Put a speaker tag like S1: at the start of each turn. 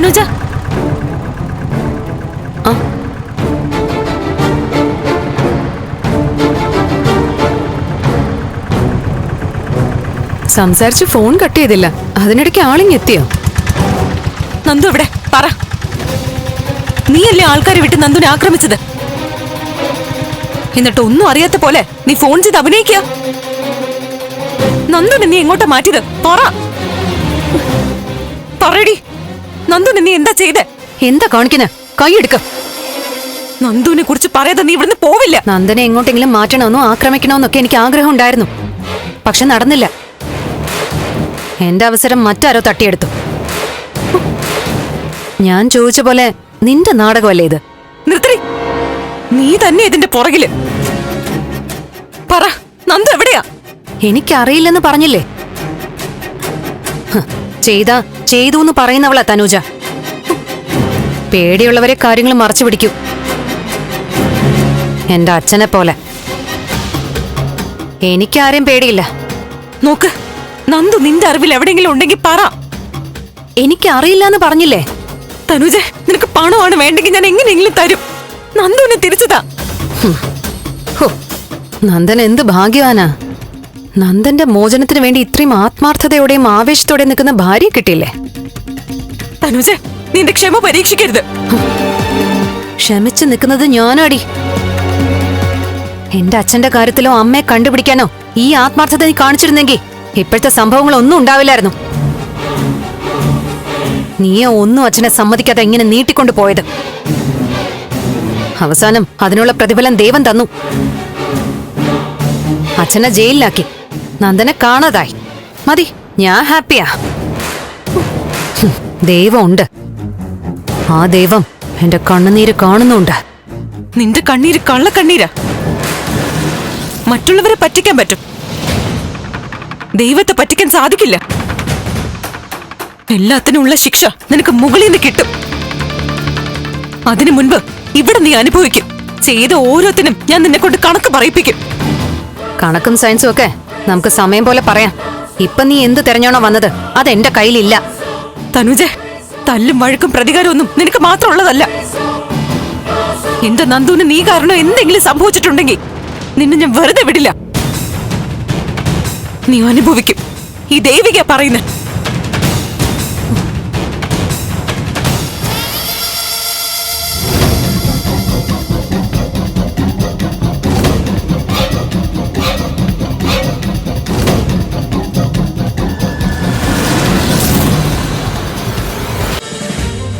S1: തനുജ
S2: ആ. സംസാരിച്ച് phone cut ചെയ്തില്ല. അതിനിടയ്ക്ക് ആളിങ് എത്തിയോ?
S1: നന്ദു ഇവിടെ പറ. നീയല്ലേ ആൾക്കാരെ വിട്ട് നന്ദുനെ ആക്രമിച്ചത്? എന്നിട്ട് ഒന്നും അറിയാത്ത പോലെ നീ ഫോൺ ചെയ്ത് അഭിനയിക്കുക നന്ദുനെ നീ എങ്ങോട്ടാ മാറ്റിയത്? പറ. പറയടി. നന്ദുനെ നീ എന്താ ചെയ്തേ?
S2: എന്താ കാണിക്കുന്നെ? കൈയെടുക്ക.
S1: നന്ദുവിനെ കുറിച്ച് പറയാതെ നീ ഇവിടുന്ന് പോവില്ല.
S2: നന്ദനെ എങ്ങോട്ടെങ്കിലും മാറ്റണമെന്നോ ആക്രമിക്കണമെന്നൊക്കെ എനിക്ക് ആഗ്രഹം ഉണ്ടായിരുന്നു. പക്ഷെ നടന്നില്ല. എന്റെ അവസരം മറ്റാരോ തട്ടിയെടുത്തു. ഞാൻ ചോദിച്ച പോലെ നിന്റെ നാടകമല്ലേ ഇത്?
S1: നിർത്തി. നീ തന്നെ ഇതിന്റെ പുറകിൽ. പറ നന്ദു എവിടെയാ?
S2: എനിക്കറിയില്ലെന്ന് പറഞ്ഞില്ലേ? ചെയ്താ. ചെയ്തു എന്ന് പറയുന്നവളാ തനൂജ. പേടിയുള്ളവരെ കാര്യങ്ങൾ മറച്ചു പിടിക്കൂ. എന്റെ അച്ഛനെ പോലെ. എനിക്കാരെയും പേടിയില്ല.
S1: നോക്ക് നന്ദു നിന്റെ അറിവിൽ എവിടെയെങ്കിലും ഉണ്ടെങ്കിൽ പറ.
S2: എനിക്കറിയില്ല എന്ന് പറഞ്ഞില്ലേ?
S1: തനുജ നിനക്ക് പണമാണ് വേണ്ടെങ്കിൽ ഞാൻ എങ്ങനെയെങ്കിലും തരും. നന്ദുവിനെ തിരിച്ചതാ.
S2: നന്ദൻ എന്ത് ഭാഗ്യവാനാ. നന്ദന്റെ മോചനത്തിന് വേണ്ടി ഇത്രയും ആത്മാർത്ഥതയോടെയും ആവേശത്തോടെ നിൽക്കുന്ന ഭാര്യ കിട്ടിയില്ലേ?
S1: തനുജെ നിന്റെ ക്ഷമ പരീക്ഷിക്കരുത്.
S2: ക്ഷമിച്ചു നിൽക്കുന്നത് ഞാനാടി. എന്റെ അച്ഛന്റെ കാര്യത്തിലോ അമ്മയെ കണ്ടുപിടിക്കാനോ ഈ ആത്മാർത്ഥത നീ കാണിച്ചിരുന്നെങ്കിൽ ഇപ്പോഴത്തെ സംഭവങ്ങളൊന്നും ഉണ്ടാവില്ലായിരുന്നു. നീയോ ഒന്നും അച്ഛനെ സമ്മതിക്കാതെ ഇങ്ങനെ നീട്ടിക്കൊണ്ടു പോയത്. അവസാനം അതിനുള്ള പ്രതിഫലം ദൈവം തന്നു. അച്ഛനെ ജയിലിലാക്കി. നന്ദനെ കാണാതായി. മതി ഞാൻ ഹാപ്പിയാ. ദൈവമുണ്ട്. ആ ദൈവം എന്റെ കണ്ണുനീര് കാണുന്നുണ്ട്.
S1: നിന്റെ കണ്ണീര് കള്ള കണ്ണീരാ. മറ്റുള്ളവരെ പറ്റിക്കാൻ പറ്റും. ദൈവത്തെ പറ്റിക്കാൻ സാധിക്കില്ല. എല്ലാത്തിനുമുള്ള ശിക്ഷ നിനക്ക് മുകളിൽ നിന്ന് കിട്ടും. അതിനു മുൻപ് ഇവിടെ നീ അനുഭവിക്കും. ചെയ്ത ഓരോത്തിനും ഞാൻ നിന്നെ കൊണ്ട് കണക്ക് പറയിപ്പിക്കും.
S2: കണക്കും സയൻസും ഒക്കെ നമുക്ക് സമയം പോലെ പറയാം. ഇപ്പൊ നീ എന്ത് തെരഞ്ഞാണോ വന്നത്? അത് എന്റെ കയ്യിലില്ല.
S1: തനുജെ തല്ലും വഴക്കും പ്രതികാരമൊന്നും നിനക്ക് മാത്രമുള്ളതല്ല. എന്റെ നന്ദുവിന് നീ കാരണം എന്തെങ്കിലും സംഭവിച്ചിട്ടുണ്ടെങ്കിൽ നിന്നെ ഞാൻ വെറുതെ വിടില്ല. നീ അനുഭവിക്കും. ഈ ദേവിക പറയുന്നത്.